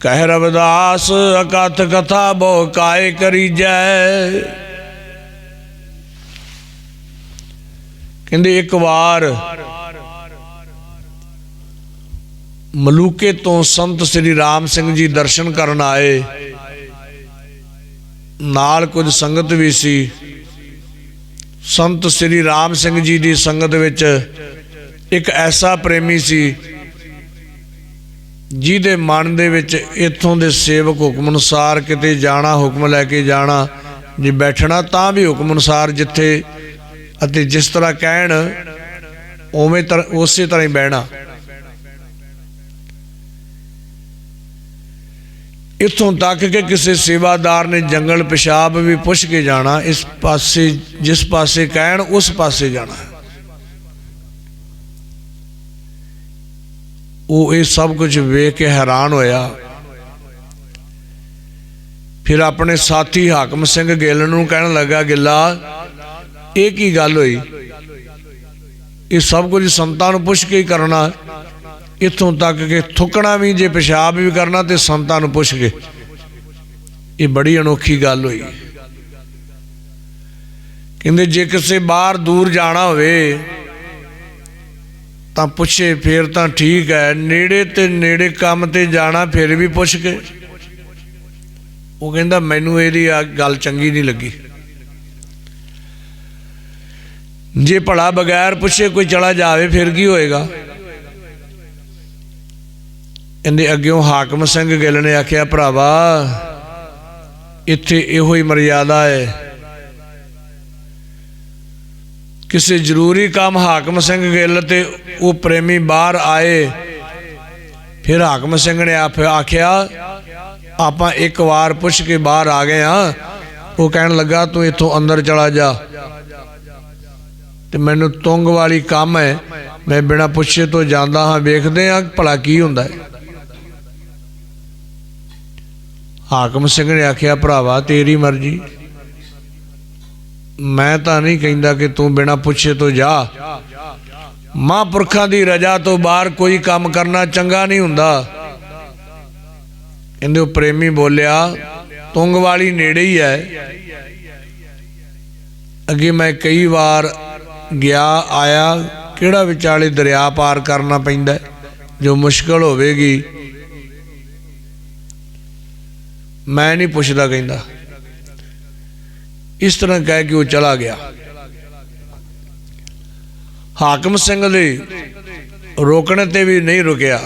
ਕਹਿ ਰਵਿਦਾਸ, ਅਕਥ ਕਥਾ ਬਹੁ ਕਾਇ ਕਰੀਜੈ। ਕਹਿੰਦੇ ਇੱਕ ਵਾਰ ਮਲੂਕੇ ਤੋਂ ਸੰਤ ਸ੍ਰੀ ਰਾਮ ਸਿੰਘ ਜੀ ਦਰਸ਼ਨ ਕਰਨ ਆਏ। ਨਾਲ ਕੁਝ ਸੰਗਤ ਵੀ ਸੀ। ਸੰਤ ਸ੍ਰੀ ਰਾਮ ਸਿੰਘ ਜੀ ਦੀ ਸੰਗਤ ਵਿੱਚ ਇੱਕ ਐਸਾ ਪ੍ਰੇਮੀ ਸੀ ਜਿਹਦੇ ਮਨ ਦੇ ਵਿੱਚ ਇੱਥੋਂ ਦੇ ਸੇਵਕ ਹੁਕਮ ਅਨੁਸਾਰ ਕਿਤੇ ਜਾਣਾ, ਹੁਕਮ ਲੈ ਕੇ ਜਾਣਾ, ਜੇ ਬੈਠਣਾ ਤਾਂ ਵੀ ਹੁਕਮ ਅਨੁਸਾਰ ਜਿੱਥੇ ਅਤੇ ਜਿਸ ਤਰ੍ਹਾਂ ਕਹਿਣ, ਉਵੇਂ ਤਰ, ਉਸੇ ਤਰ੍ਹਾਂ ਹੀ ਬਹਿਣਾ। ਇੱਥੋਂ ਤੱਕ ਕਿ ਕਿਸੇ ਸੇਵਾਦਾਰ ਨੇ ਜੰਗਲ ਪਿਸ਼ਾਬ ਵੀ ਪੁੱਛ ਕੇ ਜਾਣਾ, ਇਸ ਪਾਸੇ, ਜਿਸ ਪਾਸੇ ਕਹਿਣ, ਉਸ ਪਾਸੇ ਜਾਣਾ। ਉਹ ਇਹ ਸਭ ਕੁਝ ਵੇਖ ਕੇ ਹੈਰਾਨ ਹੋਇਆ। ਫਿਰ ਆਪਣੇ ਸਾਥੀ ਹਾਕਮ ਸਿੰਘ ਗਿੱਲ ਨੂੰ ਕਹਿਣ ਲੱਗਾ, ਗਿੱਲਾ, ਇਹ ਕੀ ਗੱਲ ਹੋਈ? ਇਹ ਸਭ ਕੁਝ ਸੰਤਾਂ ਨੂੰ ਪੁੱਛ ਕੇ ਹੀ ਕਰਨਾ। ਇੱਥੋਂ ਤੱਕ ਕਿ ਥੁੱਕਣਾ ਵੀ ਜੇ ਪਿਸ਼ਾਬ ਵੀ ਕਰਨਾ ਤੇ ਸੰਤਾਂ ਨੂੰ ਪੁੱਛ ਕੇ। ਇਹ ਬੜੀ ਅਨੋਖੀ ਗੱਲ ਹੋਈ। ਕਹਿੰਦੇ, ਜੇ ਕਿਸੇ ਬਾਹਰ ਦੂਰ ਜਾਣਾ ਹੋਵੇ ਤਾਂ ਪੁੱਛੇ, ਫੇਰ ਤਾਂ ਠੀਕ ਹੈ, ਨੇੜੇ ਤੇ ਨੇੜੇ ਕੰਮ ਤੇ ਜਾਣਾ, ਫਿਰ ਵੀ ਪੁੱਛ ਕੇ। ਉਹ ਕਹਿੰਦਾ, ਮੈਨੂੰ ਇਹਦੀ ਆ ਗੱਲ ਚੰਗੀ ਨਹੀਂ ਲੱਗੀ। ਜੇ ਭਲਾ ਬਗੈਰ ਪੁੱਛੇ ਕੋਈ ਚਲਾ ਜਾਵੇ, ਫਿਰ ਕੀ ਹੋਏਗਾ? ਇਹਦੇ ਅੱਗਿਓਂ ਹਾਕਮ ਸਿੰਘ ਗਿੱਲ ਨੇ ਆਖਿਆ, ਭਰਾਵਾ, ਇੱਥੇ ਇਹੋ ਹੀ ਮਰਿਆਦਾ ਹੈ। ਕਿਸੇ ਜ਼ਰੂਰੀ ਕੰਮ ਹਾਕਮ ਸਿੰਘ ਗਿੱਲ ਤੇ ਉਹ ਪ੍ਰੇਮੀ ਬਾਹਰ ਆਏ, ਫਿਰ ਹਾਕਮ ਸਿੰਘ ਨੇ ਆਪ ਆਖਿਆ, ਆਪਾਂ ਇੱਕ ਵਾਰ ਪੁੱਛ ਕੇ ਬਾਹਰ ਆ ਗਏ ਆ ਉਹ ਕਹਿਣ ਲੱਗਾ, ਤੂੰ ਇੱਥੋਂ ਅੰਦਰ ਚਲਾ ਜਾ। ਤੇ ਮੈਨੂੰ ਤੁੰਗ ਵਾਲੀ ਕੰਮ ਹੈ। ਮੈਂ ਬਿਨਾਂ ਪੁੱਛੇ ਤੋਂ ਜਾਂਦਾ ਹਾਂ, ਵੇਖਦੇ ਆ ਭਲਾ ਕੀ ਹੁੰਦਾ ਹੈ। ਹਾਕਮ ਸਿੰਘ ਨੇ ਆਖਿਆ, ਭਰਾਵਾ, ਤੇਰੀ ਮਰਜ਼ੀ। ਮੈਂ ਤਾਂ ਨਹੀਂ ਕਹਿੰਦਾ ਕਿ ਤੂੰ ਬਿਨਾਂ ਪੁੱਛੇ ਤੋਂ ਜਾ। ਮਹਾਂਪੁਰਖਾਂ ਦੀ ਰਜਾ ਤੋਂ ਬਾਹਰ ਕੋਈ ਕੰਮ ਕਰਨਾ ਚੰਗਾ ਨਹੀਂ ਹੁੰਦਾ। ਕਹਿੰਦੇ ਉਹ ਪ੍ਰੇਮੀ ਬੋਲਿਆ, ਤੁੰਗ ਵਾਲੀ ਨੇੜੇ ਹੀ ਹੈ। ਅੱਗੇ ਮੈਂ ਕਈ ਵਾਰ ਗਿਆ, ਆਇਆ, ਕਿਹੜਾ ਵਿਚਾਲੇ ਦਰਿਆ ਪਾਰ ਕਰਨਾ ਪੈਂਦਾ ਜੋ ਮੁਸ਼ਕਲ ਹੋਵੇਗੀ? ਮੈਂ ਨਹੀਂ ਪੁੱਛਦਾ ਕਹਿੰਦਾ। ਇਸ ਤਰ੍ਹਾਂ ਕਹਿ ਕੇ ਉਹ ਚਲਾ ਗਿਆ। ਹਾਕਮ ਸਿੰਘ ਦੇ ਰੋਕਣ ਤੇ ਵੀ ਨਹੀਂ ਰੁਕਿਆ।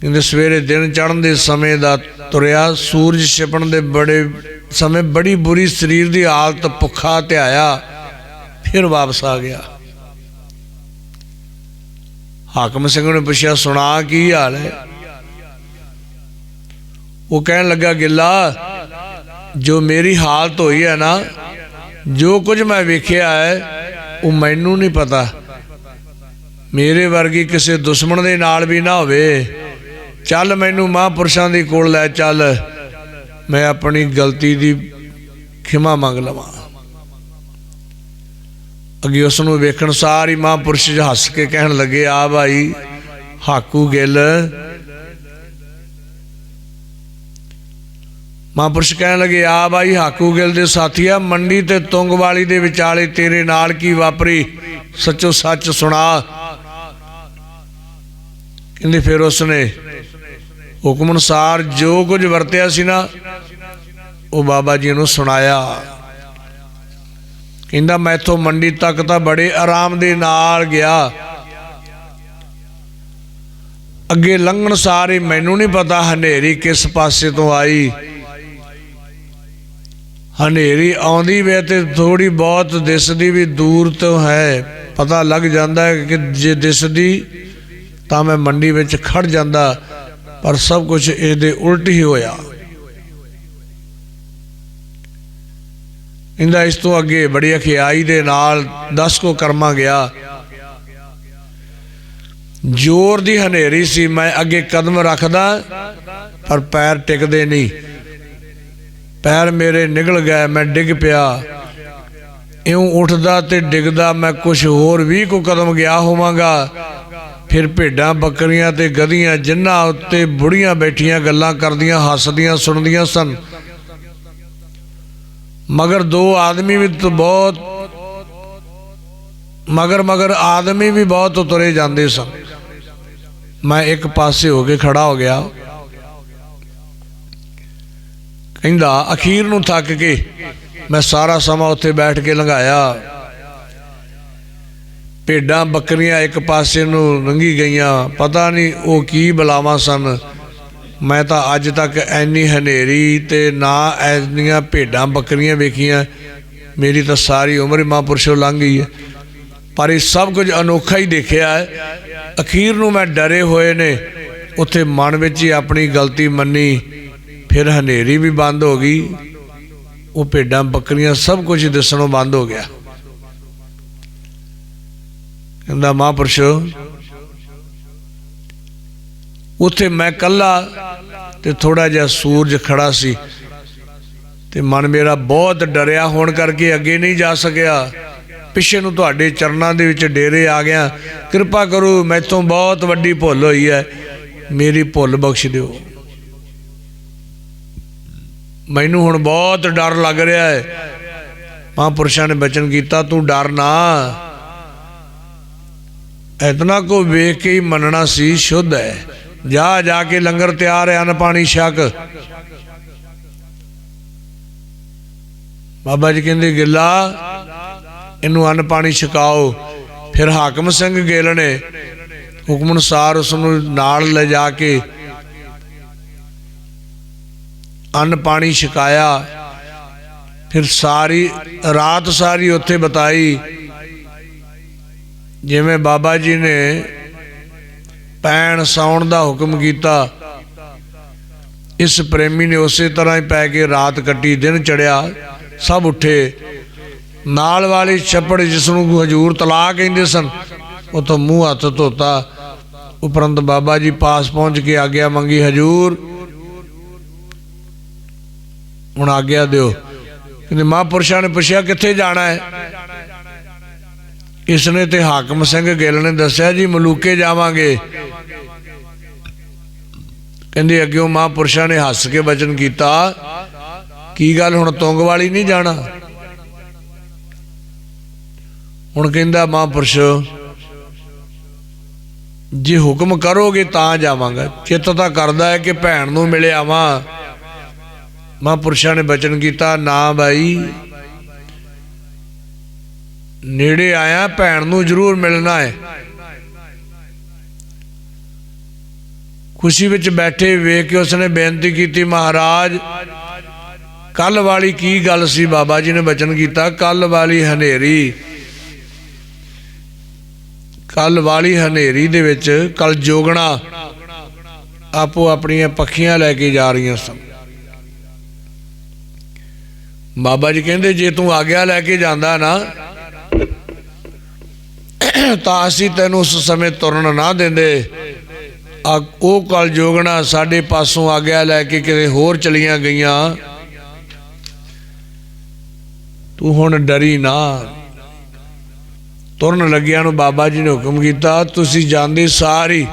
ਕਹਿੰਦੇ ਸਵੇਰੇ ਦਿਨ ਚੜ੍ਹਨ ਦੇ ਸਮੇਂ ਦਾ ਤੁਰਿਆ, ਸੂਰਜ ਛਿਪਣ ਦੇ ਬੜੇ ਸਮੇਂ ਬੜੀ ਬੁਰੀ ਸਰੀਰ ਦੀ ਹਾਲਤ ਭੁੱਖਾ ਧਿਆਇਆ ਫਿਰ ਵਾਪਸ ਆ ਗਿਆ। ਹਾਕਮ ਸਿੰਘ ਨੇ ਪੁੱਛਿਆ, ਸੁਣਾ ਕੀ ਹਾਲ ਹੈ? ਉਹ ਕਹਿਣ ਲੱਗਾ, ਗਿੱਲਾ ਜੋ ਮੇਰੀ ਹਾਲਤ ਹੋਈ ਹੈ ਨਾ, ਜੋ ਕੁਝ ਮੈਂ ਵੇਖਿਆ ਹੈ, ਉਹ ਮੈਨੂੰ ਨਹੀਂ ਪਤਾ। ਮੇਰੇ ਵਰਗੀ ਕਿਸੇ ਦੁਸ਼ਮਣ ਦੇ ਨਾਲ ਵੀ ਨਾ ਹੋਵੇ। ਚੱਲ ਮੈਨੂੰ ਮਹਾਂਪੁਰਸ਼ਾਂ ਦੇ ਕੋਲ ਲੈ ਚੱਲ। ਮੈਂ ਆਪਣੀ ਗਲਤੀ ਦੀ ਖਿਮਾ ਮੰਗ ਲਵਾਂ। ਅੱਗੇ ਉਸ ਨੂੰ ਵੇਖਣ ਸਾਰ ਹੀ ਮਹਾਂਪੁਰਸ਼ ਹੱਸ ਕੇ ਕਹਿਣ ਲੱਗੇ, ਆ ਭਾਈ, ਹਾਕੂ ਗਿੱਲ ਮਹਾਂਪੁਰਸ਼ ਕਹਿਣ ਲੱਗੇ, ਆ ਬਾਈ, ਹਾਕੂ ਗਿੱਲ ਦੇ ਸਾਥੀਆ, ਮੰਡੀ ਤੇ ਤੁੰਗ ਵਾਲੀ ਦੇ ਵਿਚਾਲੇ ਤੇਰੇ ਨਾਲ ਕੀ ਵਾਪਰੀ? ਸੱਚੋ ਸੱਚ ਸੁਣਾ। ਕਹਿੰਦੇ ਫਿਰ ਉਸਨੇ ਹੁਕਮ ਅਨੁਸਾਰ ਜੋ ਕੁਝ ਵਰਤਿਆ ਸੀ ਨਾ, ਉਹ ਬਾਬਾ ਜੀ ਨੂੰ ਸੁਣਾਇਆ। ਕਹਿੰਦਾ, ਮੈਂ ਇੱਥੋਂ ਮੰਡੀ ਤੱਕ ਤਾਂ ਬੜੇ ਆਰਾਮ ਦੇ ਨਾਲ ਗਿਆ। ਅੱਗੇ ਲੰਘਣ ਸਾਰੇ ਮੈਨੂੰ ਨਹੀਂ ਪਤਾ, ਹਨੇਰੀ ਕਿਸ ਪਾਸੇ ਤੋਂ ਆਈ? ਹਨੇਰੀ ਆਉਂਦੀ ਵੇ ਤੇ ਥੋੜੀ ਬਹੁਤ ਦਿਸਦੀ ਵੀ ਦੂਰ ਤੋਂ ਹੈ। ਪਤਾ ਲੱਗ ਜਾਂਦਾ ਹੈ ਕਿ ਜੇ ਦਿਸਦੀ ਤਾਂ ਮੈਂ ਮੰਡੀ ਵਿੱਚ ਖੜ ਜਾਂਦਾ, ਪਰ ਸਭ ਕੁਝ ਇਹਦੇ ਉਲਟ ਹੀ ਹੋਇਆ। ਇੰਦਾ ਇਸ ਤੋਂ ਅੱਗੇ ਬੜੀ ਅਖਿਆਈ ਦੇ ਨਾਲ 10 ਕੋ ਕਰਮਾ ਗਿਆ। ਜ਼ੋਰ ਦੀ ਹਨੇਰੀ ਸੀ, ਮੈਂ ਅੱਗੇ ਕਦਮ ਰੱਖਦਾ, ਪਰ ਪੈਰ ਟਿਕਦੇ ਨਹੀਂ। ਪੈਰ ਮੇਰੇ ਨਿਗਲ ਗਏ, ਮੈਂ ਡਿੱਗ ਪਿਆ। ਇਉਂ ਉੱਠਦਾ ਤੇ ਡਿੱਗਦਾ ਮੈਂ ਕੁਝ ਹੋਰ ਵੀ ਕੋ ਕਦਮ ਗਿਆ ਹੋਵਾਂਗਾ। ਫਿਰ ਭੇਡਾਂ, ਬੱਕਰੀਆਂ ਤੇ ਗਧੀਆਂ ਜਿਨ੍ਹਾਂ ਉੱਤੇ ਬੁੜੀਆਂ ਬੈਠੀਆਂ ਗੱਲਾਂ ਕਰਦੀਆਂ, ਹੱਸਦੀਆਂ, ਸੁਣਦੀਆਂ ਸਨ। ਮਗਰ ਦੋ ਆਦਮੀ ਵੀ ਬਹੁਤ ਮਗਰ ਮਗਰ ਆਦਮੀ ਵੀ ਬਹੁਤ ਉਤਰੇ ਜਾਂਦੇ ਸਨ। ਮੈਂ ਇੱਕ ਪਾਸੇ ਹੋ ਕੇ ਖੜਾ ਹੋ ਗਿਆ। ਕਹਿੰਦਾ, ਅਖੀਰ ਨੂੰ ਥੱਕ ਕੇ ਮੈਂ ਸਾਰਾ ਸਮਾਂ ਉੱਥੇ ਬੈਠ ਕੇ ਲੰਘਾਇਆ। ਭੇਡਾਂ ਬੱਕਰੀਆਂ ਇੱਕ ਪਾਸੇ ਨੂੰ ਲੰਘੀ ਗਈਆਂ। ਪਤਾ ਨਹੀਂ ਉਹ ਕੀ ਬਲਾਵਾਂ ਸਨ। ਮੈਂ ਤਾਂ ਅੱਜ ਤੱਕ ਐਨੀ ਹਨੇਰੀ ਤੇ ਨਾ ਐਨੀਆਂ ਭੇਡਾਂ ਬੱਕਰੀਆਂ ਵੇਖੀਆਂ। ਮੇਰੀ ਤਾਂ ਸਾਰੀ ਉਮਰ ਹੀ ਮਹਾਂਪੁਰਸ਼ੋਂ ਲੰਘ ਗਈ ਹੈ। ਪਰ ਇਹ ਸਭ ਕੁਝ ਅਨੋਖਾ ਹੀ ਦੇਖਿਆ ਹੈ। ਅਖੀਰ ਨੂੰ ਮੈਂ ਡਰੇ ਹੋਏ ਨੇ। ਉੱਥੇ ਮਨ ਵਿੱਚ ਹੀ ਆਪਣੀ ਗਲਤੀ ਮੰਨੀ। ਫਿਰ ਹਨੇਰੀ ਵੀ ਬੰਦ ਹੋ ਗਈ। ਉਹ ਭੇਡਾਂ ਬੱਕਰੀਆਂ ਸਭ ਕੁਝ ਦਿਸਣੋਂ ਬੰਦ ਹੋ ਗਿਆ। ਕਹਿੰਦਾ, ਮਹਾਂਪੁਰਸ਼, ਉੱਥੇ ਮੈਂ ਕੱਲਾ ਤੇ ਥੋੜਾ ਜਿਹਾ ਸੂਰਜ ਖੜਾ ਸੀ ਤੇ ਮਨ ਮੇਰਾ ਬਹੁਤ ਡਰਿਆ ਹੋਣ ਕਰਕੇ ਅੱਗੇ ਨਹੀਂ ਜਾ ਸਕਿਆ। ਪਿੱਛੇ ਨੂੰ ਤੁਹਾਡੇ ਚਰਨਾਂ ਦੇ ਵਿੱਚ ਡੇਰੇ ਆ ਗਿਆ। ਕਿਰਪਾ ਕਰੋ, ਮੈਥੋਂ ਬਹੁਤ ਵੱਡੀ ਭੁੱਲ ਹੋਈ ਹੈ। ਮੇਰੀ ਭੁੱਲ ਬਖਸ਼ ਦਿਓ। ਮੈਨੂੰ ਹੁਣ ਬਹੁਤ ਡਰ ਲੱਗ ਰਿਹਾ ਹੈ। ਮਹਾਂਪੁਰਸ਼ਾਂ ਨੇ ਬਚਨ ਕੀਤਾ, ਤੂੰ ਡਰ ਨਾ। ਇਤਨਾ ਕੋ ਵੇਖ ਕੇ ਹੀ ਮੰਨਣਾ ਸੀ ਸ਼ੁੱਧ ਹੈ। ਜਾ ਜਾ ਕੇ ਲੰਗਰ ਤਿਆਰ ਹੈ, ਅੰਨ ਪਾਣੀ ਛਕ। ਬਾਬਾ ਜੀ ਕਹਿੰਦੇ, ਗਿੱਲਾ, ਇਹਨੂੰ ਅੰਨ ਪਾਣੀ ਛਕਾਓ। ਫਿਰ ਹਾਕਮ ਸਿੰਘ ਗਿੱਲ ਨੇ ਹੁਕਮ ਅਨੁਸਾਰ ਉਸ ਨੂੰ ਨਾਲ ਲੈ ਜਾ ਕੇ ਅੰਨ ਪਾਣੀ ਛਕਾਇਆ। ਫਿਰ ਸਾਰੀ ਰਾਤ ਸਾਰੀ ਉੱਥੇ ਬਤਾਈ। ਜਿਵੇਂ ਬਾਬਾ ਜੀ ਨੇ ਪੈਣ ਸੌਣ ਦਾ ਹੁਕਮ ਕੀਤਾ, ਇਸ ਪ੍ਰੇਮੀ ਨੇ ਉਸੇ ਤਰ੍ਹਾਂ ਹੀ ਪੈ ਕੇ ਰਾਤ ਕੱਟੀ, ਦਿਨ ਚੜਿਆ ਸਭ ਉੱਠੇ। ਨਾਲ ਵਾਲੀ ਛੱਪੜ ਜਿਸ ਨੂੰ ਹਜੂਰ ਤਲਾ ਕਹਿੰਦੇ ਸਨ ਉਤੋਂ ਮੂੰਹ ਹੱਥ ਧੋਤਾ। ਉਪਰੰਤ ਬਾਬਾ ਜੀ ਪਾਸ ਪਹੁੰਚ ਕੇ ਆਗਿਆ ਮੰਗੀ, ਹਜੂਰ ਹੁਣ ਆਗਿਆ ਦਿਓ। ਕਹਿੰਦੇ ਮਹਾਂਪੁਰਸ਼ਾਂ ਨੇ ਪੁੱਛਿਆ, ਕਿੱਥੇ ਜਾਣਾ ਹੈ? ਇਸ ਨੇ ਤੇ ਹਾਕਮ ਸਿੰਘ ਗਿੱਲ ਨੇ ਦੱਸਿਆ, ਜੀ ਮਲੂਕੇ ਜਾਵਾਂਗੇ। ਕਹਿੰਦੇ ਅੱਗਿਓਂ ਮਹਾਂਪੁਰਸ਼ਾਂ ਨੇ ਹੱਸ ਕੇ ਬਚਨ ਕੀਤਾ, ਕੀ ਗੱਲ ਹੁਣ ਤੁੰਗ ਵਾਲੀ ਨਹੀਂ ਜਾਣਾ? ਹੁਣ ਕਹਿੰਦਾ ਮਹਾਂਪੁਰਸ਼, ਜੇ ਹੁਕਮ ਕਰੋਗੇ ਤਾਂ ਜਾਵਾਂਗਾ। ਚਿੱਤ ਤਾਂ ਕਰਦਾ ਹੈ ਕਿ ਭੈਣ ਨੂੰ ਮਿਲ ਆਵਾਂ। ਮਹਾਂਪੁਰਸ਼ਾਂ ਨੇ ਬਚਨ ਕੀਤਾ, ਨਾ ਬਾਈ। ਨੇੜੇ ਆਇਆ, ਭੈਣ ਨੂੰ ਜ਼ਰੂਰ ਮਿਲਣਾ ਹੈ। ਖੁਸ਼ੀ ਵਿੱਚ ਬੈਠੇ ਵੇਖ ਕੇ ਉਸਨੇ ਬੇਨਤੀ ਕੀਤੀ, ਮਹਾਰਾਜ ਕੱਲ ਵਾਲੀ ਕੀ ਗੱਲ ਸੀ? ਬਾਬਾ ਜੀ ਨੇ ਬਚਨ ਕੀਤਾ ਕੱਲ ਵਾਲੀ ਹਨੇਰੀ। ਕੱਲ ਵਾਲੀ ਹਨੇਰੀ ਦੇ ਵਿੱਚ ਕਲ ਜੋਗਣਾ ਆਪੋ ਆਪਣੀਆਂ ਪੱਖੀਆਂ ਲੈ ਕੇ ਜਾ ਰਹੀਆਂ ਸਨ। ਬਾਬਾ ਜੀ ਕਹਿੰਦੇ, ਜੇ ਤੂੰ ਆਗਿਆ ਲੈ ਕੇ ਜਾਂਦਾ ਨਾ, ਤਾਂ ਅਸੀਂ ਤੈਨੂੰ ਉਸ ਸਮੇਂ ਤੁਰਨ ਨਾ ਦਿੰਦੇ। ਆ, ਉਹ ਕਲ ਜੋਗਣਾ ਸਾਡੇ ਪਾਸੋਂ ਆਗਿਆ ਲੈ ਕੇ ਕਿਤੇ ਹੋਰ ਚਲੀਆਂ ਗਈਆਂ। ਤੂੰ ਹੁਣ ਡਰੀ ਨਾ। ਤੁਰਨ ਲੱਗਿਆਂ ਨੂੰ ਬਾਬਾ ਜੀ ਨੇ ਹੁਕਮ ਕੀਤਾ, ਤੁਸੀਂ ਜਾਂਦੇ ਸਾਰੀ।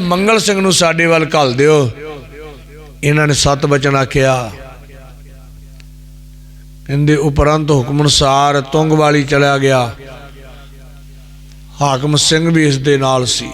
ਮੰਗਲ ਸਿੰਘ ਨੂੰ ਸਾਡੇ ਵੱਲ ਘੱਲ ਦਿਓ। ਇਹਨਾਂ ਨੇ ਸਤ ਬਚਨ ਆਖਿਆ। ਇਹਦੇ ਉਪਰੰਤ ਹੁਕਮ ਅਨੁਸਾਰ ਤੁੰਗ ਵਾਲੀ ਚਲਾ ਗਿਆ। ਹਾਕਮ ਸਿੰਘ ਵੀ ਇਸ ਦੇ ਨਾਲ ਸੀ।